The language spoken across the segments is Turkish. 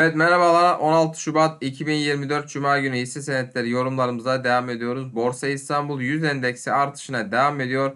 Evet merhabalar 16 Şubat 2024 Cuma günü hisse senetleri yorumlarımıza devam ediyoruz. Borsa İstanbul 100 endeksi artışına devam ediyor.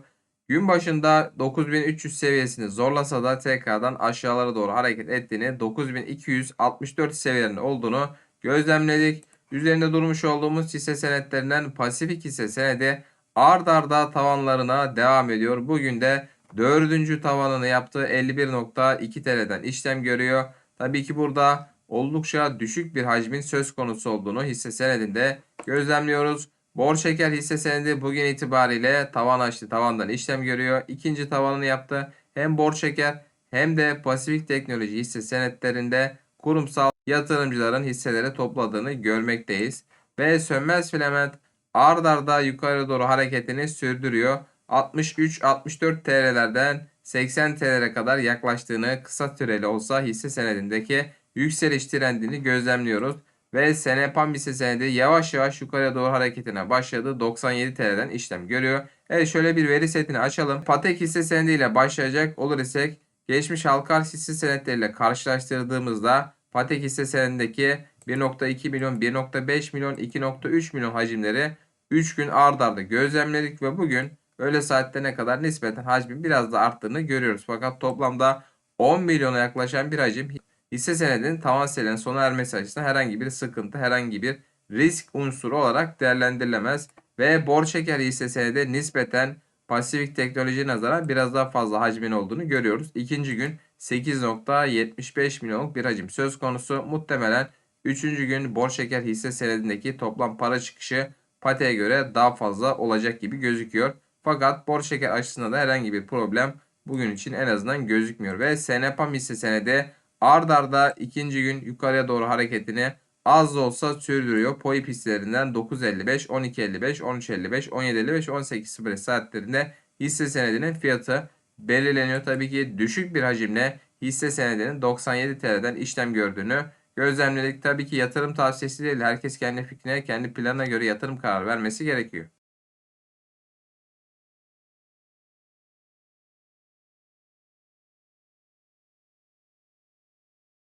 Gün başında 9300 seviyesini zorlasa da tekrardan aşağılara doğru hareket ettiğini 9264 seviyelerinde olduğunu gözlemledik. Üzerinde durmuş olduğumuz hisse senetlerinden Pasifik hisse senedi ard arda tavanlarına devam ediyor. Bugün de dördüncü tavanını yaptığı 51.2 TL'den işlem görüyor. Tabii ki burada oldukça düşük bir hacmin söz konusu olduğunu hisse senedinde gözlemliyoruz. Bor şeker hisse senedi bugün itibariyle tavan açtı. Tavandan işlem görüyor. İkinci tavanını yaptı. Hem bor şeker hem de Pasifik Teknoloji hisse senetlerinde kurumsal yatırımcıların hisseleri topladığını görmekteyiz. Ve sönmez filament ard arda yukarı doğru hareketini sürdürüyor. 63-64 TL'lerden 80 TL'lere kadar yaklaştığını kısa süreli olsa hisse senedindeki yükseliş trendini gözlemliyoruz. Ve Senepam hisse senedi yavaş yavaş yukarıya doğru hareketine başladı. 97 TL'den işlem görüyor. Evet şöyle bir veri setini açalım. Patek hisse senediyle başlayacak olur isek geçmiş halka hisse senetleriyle karşılaştırdığımızda Patek hisse senedindeki 1.2 milyon, 1.5 milyon, 2.3 milyon hacimleri 3 gün ard arda gözlemledik ve bugün öğle saatlerine kadar nispeten hacmin biraz da arttığını görüyoruz. Fakat toplamda 10 milyona yaklaşan bir hacim hisse senedinin tavan seviyenin sona ermesi açısından herhangi bir sıkıntı, herhangi bir risk unsuru olarak değerlendirilemez. Ve borç şeker hisse senedi nispeten Pasifik teknoloji nazaran biraz daha fazla hacmin olduğunu görüyoruz. İkinci gün 8.75 milyonluk bir hacim söz konusu. Muhtemelen 3. gün borç şeker hisse senedindeki toplam para çıkışı Pate'ye göre daha fazla olacak gibi gözüküyor. Fakat borç şeker açısından da herhangi bir problem bugün için en azından gözükmüyor. Ve Senepam hisse senedi ard arda ikinci gün yukarıya doğru hareketini az da olsa sürdürüyor. POI pistlerinden 9.55, 12.55, 13.55, 17.55, 18.05 saatlerinde hisse senedinin fiyatı belirleniyor. Tabii ki düşük bir hacimle hisse senedinin 97 TL'den işlem gördüğünü gözlemledik. Tabii ki yatırım tavsiyesi değil. Herkes kendi fikrine, kendi planına göre yatırım kararı vermesi gerekiyor.